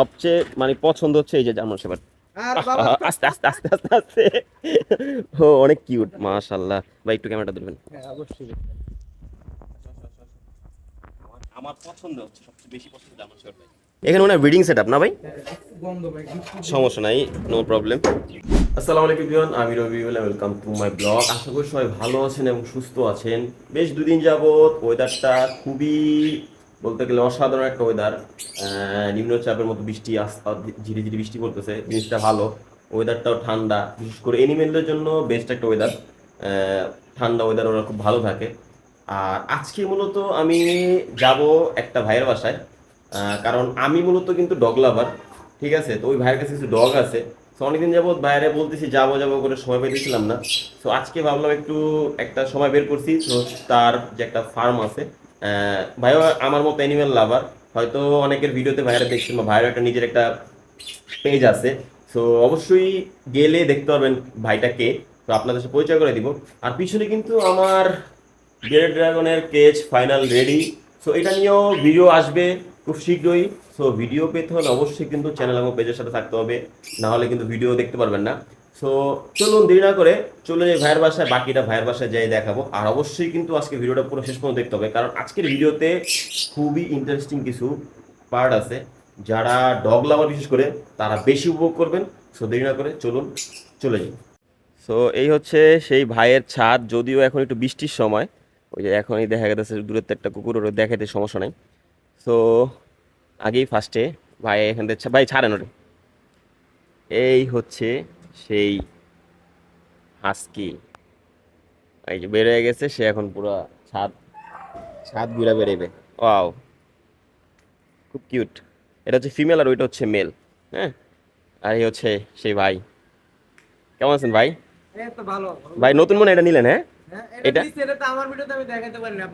সবচেয়ে মানে পছন্দ হচ্ছে এই যে জার্মান শেপার্ড। আস্তে আস্তে আস্তে আস্তে আস্তে। ও অনেক কিউট মাশাআল্লাহ। ভাই একটু ক্যামেরাটা ধরবেন। হ্যাঁ অবশ্যই। আমার পছন্দ হচ্ছে সবচেয়ে বেশি পছন্দ জার্মান শেপার্ড এখানে মনে হয় ব্রিডিং সেটআপ না ভাই? সমস্যা নাই নো প্রবলেম আসসালামু আলাইকুম ভিউয়ান আমি Rabi welcome to my blog আশা করি সবাই ভালো আছেন এবং সুস্থ আছেন। বেশ দুদিন যাবত ওয়েদারটা খুবই বলতে গেলে অসাধারণ একটা ওয়েদার নিম্নচাপের মতো বৃষ্টি ঝিরি ঝিরি বৃষ্টি পড়তেছে। জিনিসটা ভালো। ওয়েদারটাও ঠান্ডা। বিশেষ করে এনিমেলদের জন্য বেস্ট একটা ওয়েদার ঠান্ডা ওয়েদার ওরা খুব ভালো থাকে। আর আজকে মূলত আমি যাব একটা ভাইয়ের বাসায়। কারণ আমি মূলত কিন্তু ডগ লাভার ঠিক আছে? তো ওই ভাইয়ের কাছে কিছু ডগ আছে। তো অনেকদিন যাবত বাইরে বলতেছি, যাব যাব করে সময় পেয়েছিলাম না। তো আজকে ভাবলাম একটু একটা সময় বের করছি। তো তার যে একটা ফার্ম আছে ভাইও আমার মতো অ্যানিমেল লাভার হয়তো অনেকের ভিডিওতে ভাইরা দেখছেন বা ভাইয়ের একটা নিজের একটা পেজ আছে। সো অবশ্যই গেলে দেখতে পারবেন ভাইটা কে। তো আপনাদের সাথে পরিচয় করে দিব। আর পিছনে কিন্তু আমার বিয়ার ড্রাগনের কেজ ফাইনাল রেডি সো এটা নিয়েও ভিডিও আসবে খুব শীঘ্রই। সো ভিডিও পেতে হলে অবশ্যই কিন্তু চ্যানেল এবং পেজের সাথে থাকতে হবে। না হলে কিন্তু ভিডিও দেখতে পারবেন না। সো চলুন দেরি না করে চলে যাই ভাইয়ের বাসায়, বাকিটা ভাইয়ের বাসায় যাই দেখাবো। আর অবশ্যই কিন্তু আজকে ভিডিওটা পুরো শেষ পর্যন্ত দেখতে হবে, কারণ আজকের ভিডিওতে খুবই ইন্টারেস্টিং কিছু পার্ট আছে। যারা ডগ লাভার বিশেষ করে, তারা বেশি উপভোগ করবেন। সো দেরি না করে চলুন চলে যাই। সো এই হচ্ছে সেই ভাইয়ের ছাদ, যদিও এখন একটু বৃষ্টির সময়। ওই যে এখনই দেখা গেছে, দূরের একটা কুকুর ওর দেখাতে সমস্যা নাই। সো আগেই ফার্স্টে ভাই এখান থেকে, ভাই ছাড়েন ওরে এই হচ্ছে সেই হাস্কি। এই যে বের হয়ে গেছে সে এখন পুরো ছাদ ছাদ ঘুরে বেরোবে ওয়াও। খুব কিউট। এটা হচ্ছে ফিমেল আর ওইটা হচ্ছে মেল হ্যাঁ? আর এই হচ্ছে সেই ভাই। কেমন আছেন ভাই? ভাই নতুন মনে এটা নিলেন হ্যাঁ? হ্যাঁ এটা-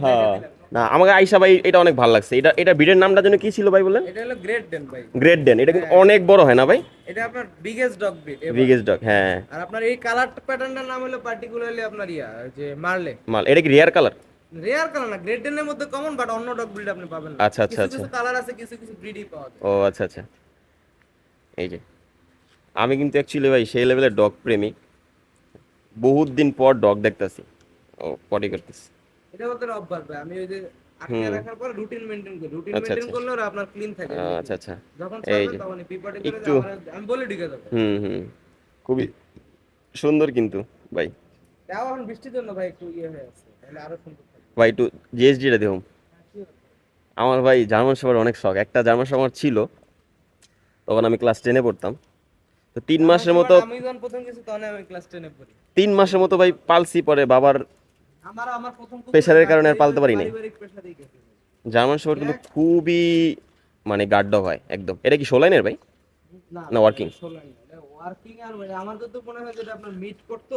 হ্যাঁ। না আমাকে আইসা ভাই এটা অনেক ভালো লাগছে। এটা এটা ব্রিডের নামটা যেন কি ছিল ভাই এটা হলো গ্রেট ডেন ভাই। গ্রেট ডেন এটা কিন্তু অনেক বড় হয় না ভাই? এটা আপনার biggest dog breed biggest dog হ্যাঁ। আর আপনার এই কালার প্যাটার্নটার নাম হলো পার্টিকুলারলি আপনার ইয়া যে মারলে। মাল এটা কি রিয়ার কালার রেয়ার কালার না গ্রেট ডেনের মধ্যে কমন বাট অন্য ডগ ব্রিড আপনি পাবেন না। আচ্ছা, আচ্ছা, কিছু আচ্ছা। কালার আছে কিছু কিছু ব্রিডই পাওয়া যায়। ও আচ্ছা আচ্ছা। এই যে আমি কিন্তু অ্যাকচুয়ালি ভাই সেই লেভেলের ডগ প্রেমিক। বহুত দিন পর ডগ দেখতেছি। ও পটি করতেছি। এটা ওদের অভ্যাস ভাই আমি ওই যে আটকে রাখার পর রুটিন মেইনটেইন করি। রুটিন আচ্ছা, মেইনটেইন আচ্ছা। করলে ওরা আপনার ক্লিন থাকে। আচ্ছা আচ্ছা। যখন এই ছাড়বে তখন পিপাটি করে একটু- আমি বলে ঢুকে দেবো। হুম হুম। খুবই সুন্দর কিন্তু ভাই। তাও এখন বৃষ্টির জন্য ভাই একটু ইয়ে হয়ে আছে। তাহলে আরও সুন্দর ভাই একটু জিএসডিটা দেখুন আমার ভাই জার্মান সবার অনেক শখ। একটা জার্মান আমার ছিল তখন আমি ক্লাস টেনে পড়তাম। তো তিন মাসের মতো আমি যখন প্রথম কিছু তখন আমি ক্লাস 10 এ পড়ি। তিন মাসের মতো ভাই পালসি পরে বাবার প্রেশারের কারণে আর পালতে পারি নাই। জার্মান শহর কিন্তু খুবই মানে গার্ড হয় একদম। এটা কি সোলাইনের ভাই? না ওয়ার্কিং আর মানে আমার তো মনে হয় যেটা আপনার মিট করতো।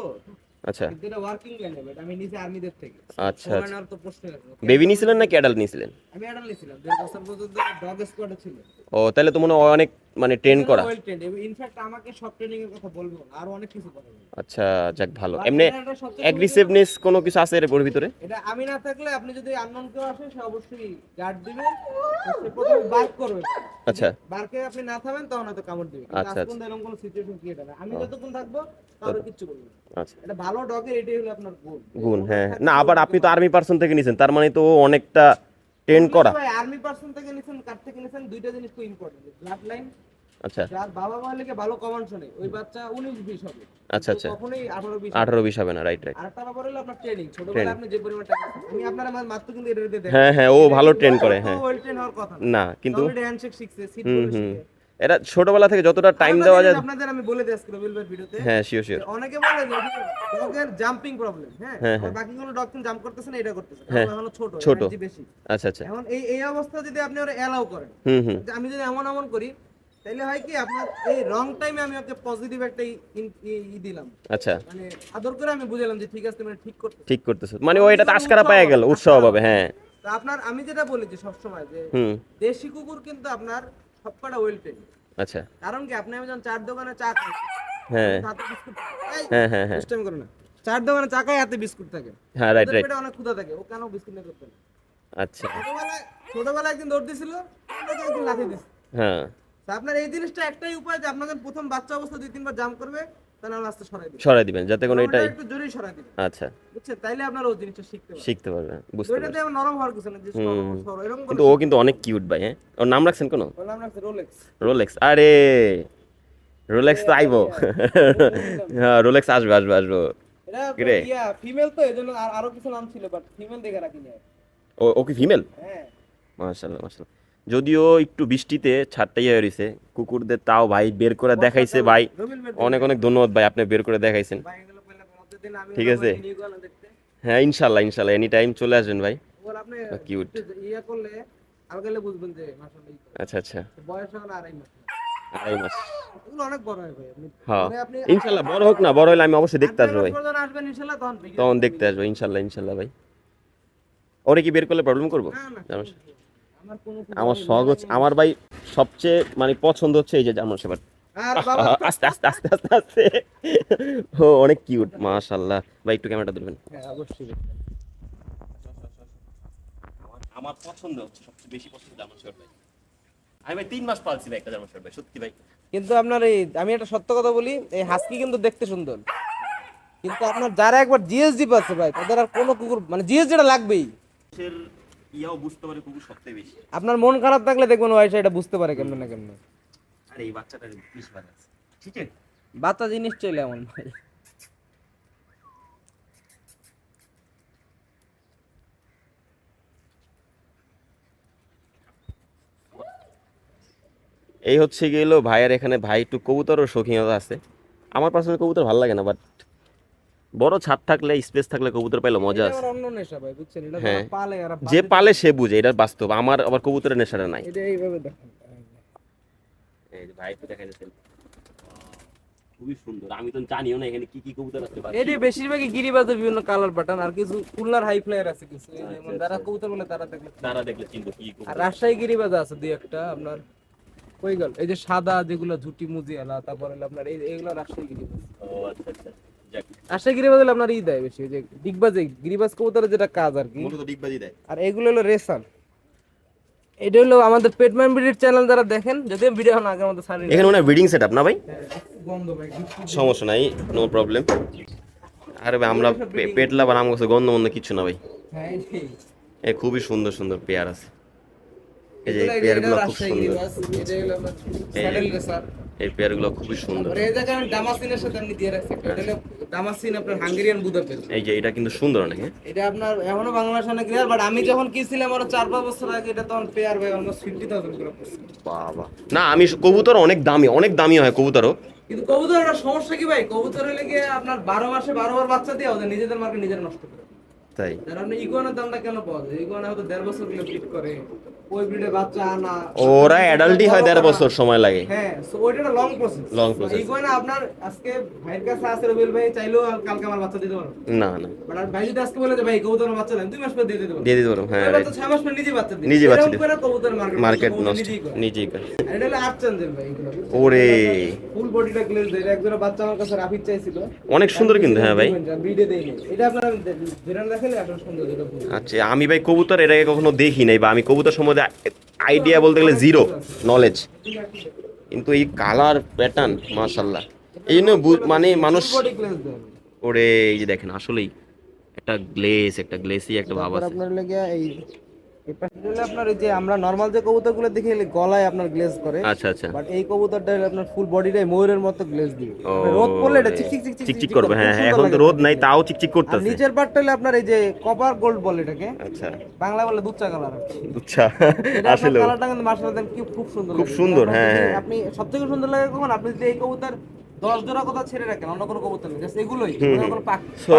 আচ্ছা। এটা ওয়ার্কিং লাইনে বাট আমি নিচে আর্মিদের থেকে। আচ্ছা আচ্ছা। তো প্রশ্ন বেবি নিয়েছিলেন নাকি অ্যাডাল্ট নিয়েছিলেন? আমি অ্যাডাল নিছিলাম দেড় বছর পর্যন্ত ডগ স্কোয়াডে ছিল ও তাহলে তো মনে হয় অনেক মানে ট্রেন করা? ইনফ্যাক্ট আমাকে সব ট্রেনিং এর কথা বলব আর অনেক কিছু বলব আচ্ছা যাক ভালো। এমনি অ্যাগ্রেসিভনেস কোনো কিছু আছে এর ভিতরে? এটা আমি না থাকলে আপনি যদি আননোন কেউ আসে সে অবশ্যই গার্ড দিবে। সে প্রথমে বার্ক করবে। আচ্ছা। বার্কে আপনি না থামেন তখন হয়তো কামড় দিবে। আচ্ছা, আজ পর্যন্ত এরকম কোনো সিচুয়েশন ক্রিয়েট হয় না। আমি যতক্ষণ থাকব কারও কিচ্ছু করবে না। আচ্ছা। এটা ভালো ডগের এটাই হলো আপনার গুণ গুণ হ্যাঁ না আবার আপনি তো আর্মি পার্সন থেকে নিছেন তার মানে তো অনেকটা ট্রেন করা। আর্মি পার্সন থেকে নিছেন কার থেকে নিছেন দুইটা জিনিস খুব ইম্পর্টেন্ট ব্লাড লাইন আচ্ছা। যার বাবা মা লেগে ভালো কমান্ড শোনে? ওই বাচ্চা উনিশ বিশ হবে। আচ্ছা, আচ্ছা। কখনোই আঠারো বিশ আঠারো বিশ হবে না রাইট রাইট আর তার উপরে হলো আপনার ট্রেনিং ছোটবেলা আপনি যে পরিমাণ টাকা আমি আপনার মাত্র কিন্তু এটা দেখেন হ্যাঁ হ্যাঁ ও ভালো ট্রেন করে হ্যাঁ। ওয়েল ট্রেন হওয়ার কথা না। কিন্তু হ্যান্ডশেক শিখছে সিট হুম বলে হুম। শিখে এটা ছোটবেলা থেকে যতটা টাইম দেওয়া যায় আপনাদের আমি বলে দিই আজকে ভাই ভিডিওতে। হ্যাঁ শিওর শিওর অনেকে বলে যে ডগের জাম্পিং প্রবলেম হ্যাঁ? হ্যাঁ, বাকিগুলো ডগ কিন্তু জাম্প করতেছে না এটা করতেছে হ্যাঁ, এখনও ছোট ছোট। বেশি। আচ্ছা আচ্ছা। এখন এই এই অবস্থা যদি আপনি ওরা এলাও করেন হুম হুম। আমি যদি এমন এমন করি তাহলে হয় কি আপনার এই রং টাইমে আমি ওকে পজিটিভ একটা ই- দিলাম। আচ্ছা। মানে আদর করে আমি বুঝালাম যে ঠিক আছে মানে ঠিক করতে ঠিক করতেছো। মানে ও এটা আশকারা পায় গেল উৎসাহ পাবে হ্যাঁ। তো আপনার আমি যেটা বলি যে সবসময় যে দেশি কুকুর কিন্তু আপনার সবকটা ওয়েল পেন আচ্ছা। কারণ কি? আপনি যখন চার দোকানে চা খান। হ্যাঁ। হাতে বিস্কুট হ্যাঁ হ্যাঁ হ্যাঁ। দুষ্টামি করো না। চার দোকানে চা খায় হাতে বিস্কুট থাকে। হ্যাঁ রাইট রাইট পেটে অনেক ক্ষুধা থাকে। ও কেন বিস্কুট নিয়ে করতে না আচ্ছা। ছোটবেলায় ছোটবেলায় একদিন দৌড় দিছিল একদিন লাথি হ্যাঁ। আপনার এই জিনিসটা একটাই উপায় যে আপনাদের প্রথম বাচ্চা অবস্থা দুই তিনবার জাম করবে সরাই দিবেন। যাতে কোনো এটা একটু জোরেই সরাই দিবেন। আচ্ছা। বুঝছেন? তাইলে আপনার ওই জিনিসটা শিখতে পারবেন। শিখতে পারবে বুঝতে পারছি। আমার নরম হওয়ার কিছু না যে এরকম কিন্তু ও কিন্তু অনেক কিউট ভাই হ্যাঁ? ওর নাম রাখছেন কোনো? বললাম না রোলেক্স রোলেক্স আরে! রোলেক্স তো আইবো। হ্যাঁ রোলেক্স আসবে আসবে আসবে। এটা? ইয়া ফিমেল তো এজন্য আর আরও কিছু নাম ছিল বাট ফিমেল দেখে রাখিনি ও ও কি ফিমেল হ্যাঁ। মাশাল্লাহ মাশাল্লাহ যদিও একটু বৃষ্টিতে ছাড়টাই হয়ে রয়েছে কুকুরদের তাও ভাই বের করে দেখাইছে ভাই। অনেক অনেক ধন্যবাদ ভাই আপনি বের করে দেখাইছেন। ঠিক আছে। হ্যাঁ ইনশাল্লাহ ইনশাল্লাহ এনি টাইম চলে আসবেন ভাই। কিউট আচ্ছা আচ্ছা। আড়াই মাস। হয় আপনি ইনশাল্লাহ বড় হোক না বড় হলে আমি অবশ্যই দেখতে আসব ভাই। তখন দেখতে আসব ইনশাল্লাহ ইনশাল্লাহ ভাই। ওরে কি বের করলে প্রবলেম করব? না আমার কোনো আমার শখ হচ্ছে আমার ভাই সবচেয়ে মানে পছন্দ হচ্ছে এই যে জার্মান বাবা আস্তে আস্তে আস্তে আস্তে আস্তে। ও অনেক কিউট মাশাল্লাহ ভাই একটু ক্যামেরাটা ধরবেন। হ্যাঁ অবশ্যই। আমার পছন্দ হচ্ছে সবচেয়ে বেশি পছন্দ জার্মান শেপার্ড ভাই। আমি ভাই তিন মাস পালছি ভাই একটা জার্মান শেপার্ড ভাই সত্যি ভাই। কিন্তু আপনার এই আমি একটা সত্য কথা বলি এই হাস্কি কিন্তু দেখতে সুন্দর। কিন্তু আপনার যারা একবার জিএসডি পাচ্ছে ভাই তাদের আর কোনো কুকুর মানে জিএসডিটা লাগবেই। ইয়াও বুঝতে পারে কুকুর সবচেয়ে বেশি। আপনার মন খারাপ থাকলে দেখবেন ওয়াই এটা বুঝতে পারে কেমনে না কেমনে। আর এই বাচ্চাটার বিশ বার ঠিক আছে? বাচ্চা জিনিস চলে এমন ভাই। এই হচ্ছে গেলো ভাইয়ের এখানে ভাই একটু কবুতরও শৌখিনতা আছে। আমার পার্সোনাল কবুতর ভালো লাগে না বাট বড় ছাদ থাকলে স্পেস থাকলে কবুতর পাইলে মজা আছে। অন্য নেশা ভাই বুঝছেন? এটা হ্যাঁ। পালে আর যে পালে সে বুঝে এটা বাস্তব। আমার আবার কবুতরের নেশাটা নাই। এটা এইভাবে দেখেন। এই ভাই একটু দেখা খুবই সুন্দর। আমি তো জানিও না এখানে কি কি কবুতর আছে এটি বেশিরভাগই গিরিবাজের বিভিন্ন কালার বাটন আর কিছু হাই ফ্লায়ার আছে কিছু। যেমন আচ্ছা, যারা আচ্ছা। কবুতর বলে তারা দেখলে তারা দেখলে চিনবো কি আর রাজশাহী গিরিবাজ আছে দুই একটা আপনার কই গেল? এই যে সাদা যেগুলো ঝুটি মুজি আলা তারপর আপনার এই এইগুলো রাজশাহী গিরিবাজ। ও আচ্ছা আচ্ছা। রাজশাহী গিরিবাজ হলো আপনার ই দেয় বেশি ওই যে ডিগবাজে গিরিবাজ কবুতরের যেটা কাজ আর কি। মূলত ডিগবাজি দেয়। আর এগুলো হলো রেসার এটা হলো আমাদের পেটম্যান বিডির চ্যানেল যারা দেখেন যদি ভিডিও না আগে আমাদের সারি এখানে মনে ব্রিডিং সেট না ভাই? সমস্যা নাই নো প্রবলেম আরে ভাই আমরা পে- পেট লাভার আম গেছে গন্ধ মন্ধ কিছু না ভাই। হ্যাঁ এ খুবই সুন্দর সুন্দর পেয়ার আছে। এই যে পেয়ারগুলো এটা খুব সুন্দর। এই পেয়ারগুলো খুবই সুন্দর। আর এই জায়গায় আমি ডামাসিনের সাথে দিয়ে রাখছি একটা। ডামাসিন আপনার হাঙ্গেরিয়ান বুদাপেস্ট এই যে এটা কিন্তু সুন্দর অনেক হ্যাঁ? এটা আপনার এখনও বাংলাদেশ অনেক রেয়ার বাট আমি যখন কিনছিলাম আরও চার পাঁচ বছর আগে এটা তখন পেয়ার ভাই অলমোস্ট ফিফটি থাউজেন্ড করে। বাবা। না আমি কবুতর অনেক দামি অনেক দামি হয় কবুতরও। কিন্তু কবুতর একটা সমস্যা কি ভাই? কবুতর হলে গিয়ে আপনার বারো মাসে বারো বার বাচ্চা দিয়ে ওদের নিজেদের মার্কে নিজেরা নষ্ট করে তাই। যারা দামটা কেন পাওয়া যায়? ইগুয়ানা হয়তো দেড় বছরগুলো ফিট করে ওই ব্রিডে বাচ্চা আনা। ওরা অ্যাডাল্টই হয় দেড় বছর সময় লাগে। হ্যাঁ সো ওইটা একটা লং প্রসেস process. ইগুয়ানা আপনার আজকে ভাইয়ের কাছে আছে রবিল ভাই চাইলেও কালকে আমার বাচ্চা দিতে পারব। না না। বাট আর ভাই যদি আজকে বলে যে ভাই কবুতর বাচ্চা নেন দুই মাস পর দিয়ে দিতে পারব। দিয়ে দিতে হ্যাঁ। ছয় মাস পর নিজে বাচ্চা দিবে। নিজে বাচ্চা দিবে। কবুতর মার্কেট মার্কেট নষ্ট। নিজেই করে। এটা হলো আট চান্দের ভাই ওরে। ফুল বডিটা গ্লেজ দেয়। একজোড়া বাচ্চা আমার কাছে রাফিদ চাইছিল। অনেক সুন্দর কিন্তু হ্যাঁ ভাই। ভিডিও দেইনি এটা আপনার যেটা আচ্ছা আমি ভাই কবুতর এর আগে কখনো দেখি নাই বা আমি কবুতর সম্বন্ধে আইডিয়া বলতে গেলে জিরো নলেজ কিন্তু এই কালার প্যাটার্ন মাশাল্লাহ এই জন্য মানে মানুষ ওরে এই যে দেখেন আসলেই একটা গ্লেস একটা গ্লেসি একটা ভাব আছে। আপনার লাগে এই আপনার এই যে আমরা নরমাল যে কবুতরগুলো দেখি গলায় আপনার গ্লেজ করে। আচ্ছা আচ্ছা। বাট এই কবুতরটা আপনার ফুল বডিটাই ময়ূরের মতো গ্লেজ দিবে রোদ পড়লে এটা চিকচিক চিকচিক চিকচিক করবে হ্যাঁ হ্যাঁ এখন তো রোদ নাই তাও চিকচিক করতেছে। নিচের পার্টটা হলো আপনার এই যে কপার গোল্ড বলে এটাকে। আচ্ছা। বাংলা বলে দুধ চা কালার আচ্ছা আসলে কালারটা কিন্তু মাশাআল্লাহ কি খুব সুন্দর খুব সুন্দর, হ্যাঁ, যদি-। আপনি সবথেকে সুন্দর লাগে কখন? আপনি যদি এই কবুতর দশ জোড়া কথা ছেড়ে রাখেন অন্য কোনো কবুতর নেই এগুলোই। সো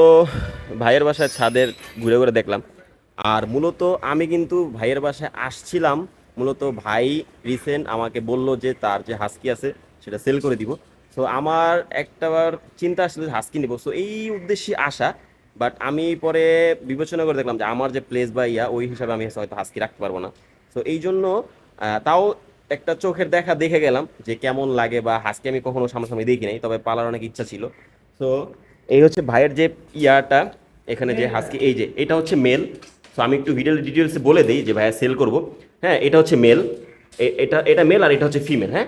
ভাইয়ের বাসায় ছাদের ঘুরে ঘুরে দেখলাম। আর মূলত আমি কিন্তু ভাইয়ের বাসায় আসছিলাম। মূলত ভাই রিসেন্ট আমাকে বলল যে তার যে হাস্কি আছে সেটা সেল করে দিব। সো আমার একটাবার চিন্তা আসলে হাস্কি নিব। সো এই উদ্দেশ্যে আসা। বাট আমি পরে বিবেচনা করে দেখলাম যে আমার যে প্লেস বা ইয়া ওই হিসাবে আমি হয়তো হাস্কি রাখতে পারব না। সো এই জন্য তাও একটা চোখের দেখা দেখে গেলাম যে কেমন লাগে বা হাস্কি আমি কখনো সামনাসামনি দেখি নাই তবে পালার অনেক ইচ্ছা ছিল। সো এই হচ্ছে ভাইয়ের যে ইয়াটা এখানে যে হাস্কি এই যে এটা হচ্ছে মেল সো আমি একটু ভিডিও ডিটেলসে বলে দিই যে ভাইয়া সেল করব। হ্যাঁ এটা হচ্ছে মেল এটা এটা মেল আর এটা হচ্ছে ফিমেল হ্যাঁ?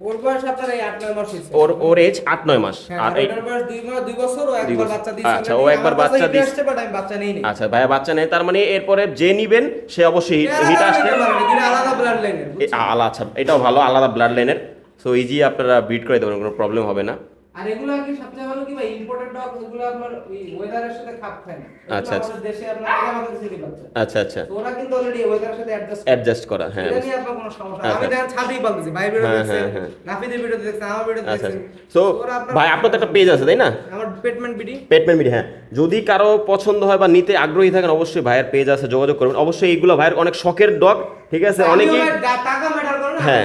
ওর বয়স আপনার এই আট নয় মাস হয়েছে। ওর ওর এজ আট নয় মাস। হ্যাঁ, আর এই এটার বয়স দুই মাস দুই বছর ও একবার বাচ্চা দিয়েছে। আচ্ছা, ও একবার বাচ্চা দিয়েছে। আমি বাচ্চা নেই। আচ্ছা ভাইয়া বাচ্চা নেই তার মানে এরপরে যে নিবেন সে অবশ্যই হিট হিট আলাদা আলাদা ব্লাড লাইনের এ- আলা আচ্ছা এটাও ভালো আলাদা ব্লাড লাইনের সো ইজি আপনারা বিট করে দেবেন কোনো প্রবলেম হবে না। আর এগুলো কি সবচেয়ে ভালো কি ভাই ইম্পোর্টেড ডগ এগুলো আপনার ওই ওয়েদারের সাথে খাপ খায় না। আচ্ছা, আচ্ছা। আমাদের দেশে আপনার এটা আমাদের আচ্ছা আচ্ছা। ওরা কিন্তু অলরেডি ওয়েদারের সাথে অ্যাডজাস্ট অ্যাডজাস্ট করা হ্যাঁ এটা নিয়ে আপনার কোনো সমস্যা আচ্ছা। আমি দেখেন ছাদেই পালতেছি ভাই ভিডিও দেখছেন। নাফিদের ভিডিও দেখছেন আমার ভিডিও আচ্ছা দেখছেন। সো ভাই আপনার তো একটা পেজ আছে তাই না? আমার পেটমেন্ট বিডি পেটম্যান মিডি হ্যাঁ। যদি কারও পছন্দ হয় বা নিতে আগ্রহী থাকেন অবশ্যই ভাইয়ের পেজ আছে যোগাযোগ করবেন। অবশ্যই এইগুলো ভাইয়ের অনেক শখের ডগ ঠিক আছে? অনেকেই টাকা ম্যাটার করে না হ্যাঁ।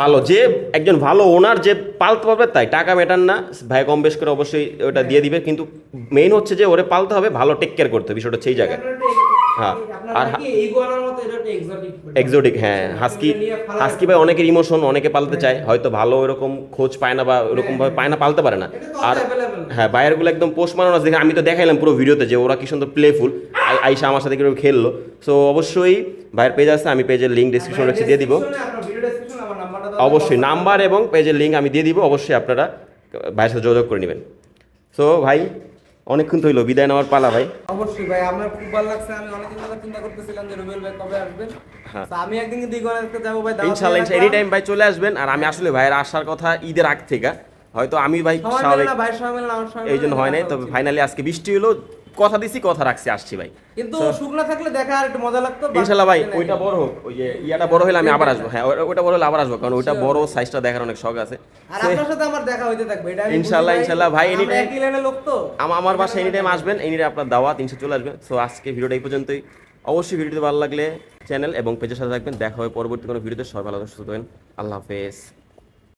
ভালো যে একজন ভালো ওনার যে পালতে পারবে তাই টাকা ম্যাটার না ভাই কম বেশ করে অবশ্যই ওটা দিয়ে দিবে কিন্তু মেইন হচ্ছে যে ওরে পালতে হবে ভালো টেক কেয়ার করতে হবে বিষয়টা এই জায়গায়। হ্যাঁ। আর এক্সোটিক হ্যাঁ হাস্কি হাস্কি ভাই অনেকের ইমোশন অনেকে পালতে চায় হয়তো ভালো এরকম খোঁজ পায় না বা ওরকম ভাবে পায় না পালতে পারে না। আর হ্যাঁ বাইরেরগুলো একদম পোস্ট মারানো দেখে আমি তো দেখাইলাম পুরো ভিডিওতে যে ওরা কি সুন্দর প্লেফুল আইসা আমার সাথে কীরকম খেললো। সো অবশ্যই ভাইয়ের পেজ আছে আমি পেজের লিঙ্ক ডিসক্রিপশন রেখে দিয়ে দিব। অবশ্যই নাম্বার এবং পেজের লিঙ্ক আমি দিয়ে দিব অবশ্যই আপনারা ভাইয়ের সাথে যোগাযোগ করে নেবেন। সো ভাই অনেকক্ষণ তো হইল বিদায় নেওয়ার পালা ভাই। অবশ্যই ভাই আমার খুব ভালো লাগছে আমি অনেকদিন ধরে চিন্তা করতেছিলাম যে রুবেল ভাই কবে আসবেন। হ্যাঁ। আমি একদিন যাব ভাই এনি টাইম ভাই চলে আসবেন আর আমি আসলে ভাইয়ের আসার কথা ঈদের আগ থেকে হয়তো আমি ভাই স্বাভাবিক এই জন্য হয় নাই তবে ফাইনালি আজকে বৃষ্টি হলো কথা দিছি কথা রাখছি আসছি ভাই। কিন্তু শুকনা থাকলে দেখা আর একটু মজা লাগতো but ইনশাল্লাহ ভাই ওইটা বড় হোক ওই যে ইয়াটা বড় হলে আমি আবার আসব। হ্যাঁ ওইটা বড় হলে আবার আসব কারণ ওইটা বড় সাইজটা দেখার অনেক শখ আছে। আর আপনার সাথে আমার দেখা হইতে থাকবে এটা ইনশাল্লাহ, ইনশাল্লাহ ভাই, আমরা anytime- একই লাইনের লোক তো। আমার আমার বাসায় এনি টাইম আসবেন এনি টাইম আপনার দাওয়াত ইনশা চলে আসবেন সো আজকে ভিডিওটা এই পর্যন্তই। অবশ্যই ভিডিওতে ভালো লাগলে চ্যানেল এবং পেজের সাথে থাকবেন। দেখা হবে পরবর্তী কোনো ভিডিওতে। সবাই ভালো সুস্থ থাকবেন। আল্লাহ হাফেজ।